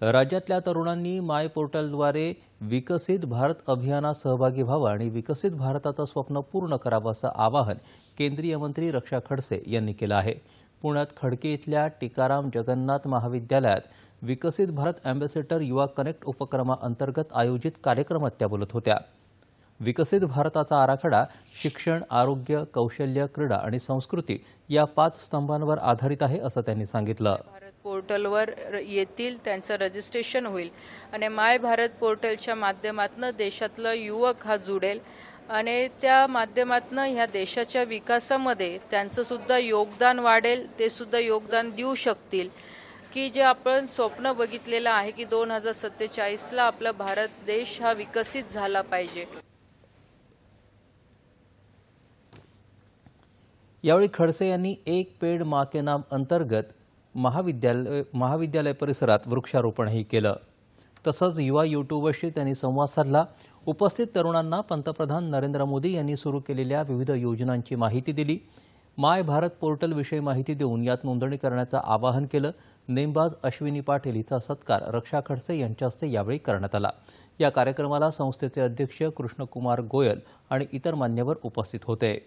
राज्यातल्या तरुणांनी माय पोर्टलद्वारे विकसित भारत अभियानात सहभागी व्हावं आणि विकसित भारताचं स्वप्न पूर्ण करावं असं आवाहन केंद्रीय मंत्री रक्षा खडसे यांनी केलं आहे. पुण्यात खडके इथल्या टिकाराम जगन्नाथ महाविद्यालयात विकसित भारत अँबॅसेडर युवा कनेक्ट उपक्रमाअंतर्गत आयोजित कार्यक्रमात त्या बोलत होत्या. विकसित भारताचा आराखडा शिक्षण आरोग्य कौशल्य क्रीडा आणि संस्कृती या पाच स्तंभांवर आधारित आहे असं त्यांनी सांगितलं. पोर्टलवर येतील त्यांचं रजिस्ट्रेशन होईल. आणि माय भारत पोर्टलच्या माध्यमातून देशातलं युवक हा जुडेल. आणि त्या माध्यमातून ह्या देशाच्या विकासामध्ये त्यांचं सुद्धा योगदान वाढेल ते सुद्धा योगदान देऊ शकतील. की जे आपण स्वप्न बघितलेलं आहे की दोन हजार सत्तेचाळीसला आपला भारत देश हा विकसित झाला पाहिजे. यावेळी खडसे यांनी एक पेड मा के नाम अंतर्गत महाविद्यालय महाविद्यालय परिसरात वृक्षारोपणही केलं. तसंच युवा युट्यूबर्सशी त्यांनी संवाद साधला. उपस्थित तरुणांना पंतप्रधान नरेंद्र मोदी यांनी सुरू केलेल्या विविध योजनांची माहिती दिली. माय भारत पोर्टलविषयी माहिती देऊन यात नोंदणी करण्याचं आवाहन केलं. नेमबाज अश्विनी पाटील हिचा सत्कार रक्षा खडसे यांच्या हस्ते यावेळी करण्यात आला. या कार्यक्रमाला संस्थेचे अध्यक्ष कृष्णकुमार गोयल आणि इतर मान्यवर उपस्थित होते.